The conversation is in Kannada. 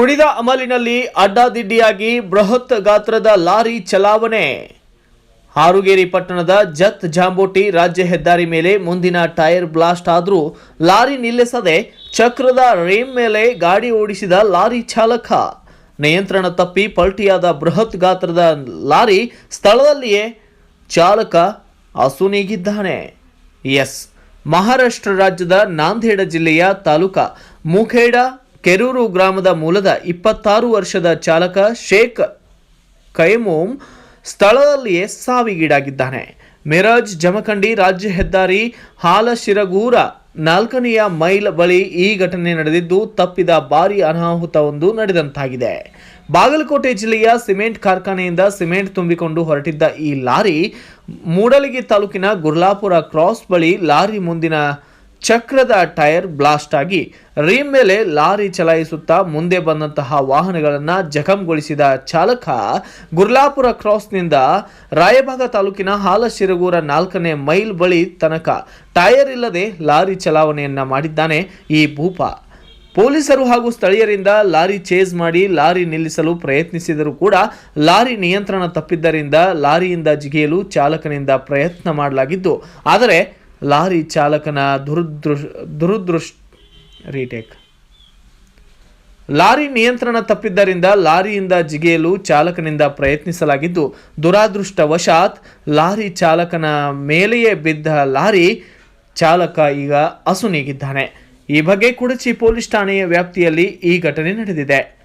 ಕುಡಿದ ಅಮಲಿನಲ್ಲಿ ಅಡ್ಡಾದಿಡ್ಡಿಯಾಗಿ ಬೃಹತ್ ಗಾತ್ರದ ಲಾರಿ ಚಲಾವಣೆ. ಹಾರುಗೇರಿ ಪಟ್ಟಣದ ಜತ್ ಜಾಂಬೋಟಿ ರಾಜ್ಯ ಹೆದ್ದಾರಿ ಮೇಲೆ ಮುಂದಿನ ಟೈರ್ ಬ್ಲಾಸ್ಟ್ ಆದರೂ ಲಾರಿ ನಿಲ್ಲಿಸದೆ ಚಕ್ರದ ರೇಮ್ ಮೇಲೆ ಗಾಡಿ ಓಡಿಸಿದ ಲಾರಿ ಚಾಲಕ. ನಿಯಂತ್ರಣ ತಪ್ಪಿ ಪಲ್ಟಿಯಾದ ಬೃಹತ್ ಗಾತ್ರದ ಲಾರಿ ಸ್ಥಳದಲ್ಲಿಯೇ ಚಾಲಕ ಅಸುನೀಗಿದ್ದಾನೆ ಎಸ್. ಮಹಾರಾಷ್ಟ್ರ ರಾಜ್ಯದ ನಾಂದೇಡ ಜಿಲ್ಲೆಯ ತಾಲೂಕಾ ಮುಖೇಡ ಕೆರೂರು ಗ್ರಾಮದ ಮೂಲದ ಇಪ್ಪತ್ತಾರು ವರ್ಷದ ಚಾಲಕ ಶೇಖ್ ಕೈಮೋಮ್ ಸ್ಥಳದಲ್ಲಿಯೇ ಸಾವಿಗೀಡಾಗಿದ್ದಾನೆ. ಮಿರಾಜ್ ಜಮಖಂಡಿ ರಾಜ್ಯ ಹೆದ್ದಾರಿ ಹಾಲಶಿರಗೂರ ನಾಲ್ಕನೆಯ ಮೈಲ್ ಬಳಿ ಈ ಘಟನೆ ನಡೆದಿದ್ದು, ತಪ್ಪಿದ ಭಾರಿ ಅನಾಹುತವೊಂದು ನಡೆದಂತಾಗಿದೆ. ಬಾಗಲಕೋಟೆ ಜಿಲ್ಲೆಯ ಸಿಮೆಂಟ್ ಕಾರ್ಖಾನೆಯಿಂದ ಸಿಮೆಂಟ್ ತುಂಬಿಕೊಂಡು ಹೊರಟಿದ್ದ ಈ ಲಾರಿ ಮೂಡಲಗಿ ತಾಲೂಕಿನ ಗುರ್ಲಾಪುರ ಕ್ರಾಸ್ ಬಳಿ ಲಾರಿ ಮುಂದಿನ ಚಕ್ರದ ಟೈರ್ ಬ್ಲಾಸ್ಟ್ ಆಗಿ ರೀಮ್ ಮೇಲೆ ಲಾರಿ ಚಲಾಯಿಸುತ್ತಾ ಮುಂದೆ ಬಂದಂತಹ ವಾಹನಗಳನ್ನು ಜಖಂಗೊಳಿಸಿದ ಚಾಲಕ ಗುರ್ಲಾಪುರ ಕ್ರಾಸ್ನಿಂದ ರಾಯಭಾಗ ತಾಲೂಕಿನ ಹಾಲಶಿರಗೂರ ನಾಲ್ಕನೇ ಮೈಲ್ ಬಳಿ ತನಕ ಟೈರ್ ಇಲ್ಲದೆ ಲಾರಿ ಚಲಾವಣೆಯನ್ನ ಮಾಡಿದ್ದಾನೆ ಈ ಭೂಪ. ಪೊಲೀಸರು ಹಾಗೂ ಸ್ಥಳೀಯರಿಂದ ಲಾರಿ ಚೇಸ್ ಮಾಡಿ ಲಾರಿ ನಿಲ್ಲಿಸಲು ಪ್ರಯತ್ನಿಸಿದರೂ ಕೂಡ ಲಾರಿ ನಿಯಂತ್ರಣ ತಪ್ಪಿದ್ದರಿಂದ ಲಾರಿಯಿಂದ ಜಿಗಿಯಲು ಚಾಲಕನಿಂದ ಪ್ರಯತ್ನ ಮಾಡಲಾಗಿದ್ದು ಆದರೆ ಲಾರಿ ಚಾಲಕನ ದುರದೃಶ್ ದುರದೃಶ್ ರೀಟೇಕ್ ಲಾರಿ ನಿಯಂತ್ರಣ ತಪ್ಪಿದ್ದರಿಂದ ಲಾರಿಯಿಂದ ಜಿಗಿಯಲು ಚಾಲಕನಿಂದ ಪ್ರಯತ್ನಿಸಲಾಗಿದ್ದು, ದುರಾದೃಷ್ಟವಶಾತ್ ಲಾರಿ ಚಾಲಕನ ಮೇಲೆಯೇ ಬಿದ್ದ ಲಾರಿ ಚಾಲಕ ಈಗ ಅಸುನೀಗಿದ್ದಾನೆ. ಈ ಬಗ್ಗೆ ಕುಡಚಿ ಪೊಲೀಸ್ ಠಾಣೆಯ ವ್ಯಾಪ್ತಿಯಲ್ಲಿ ಈ ಘಟನೆ ನಡೆದಿದೆ.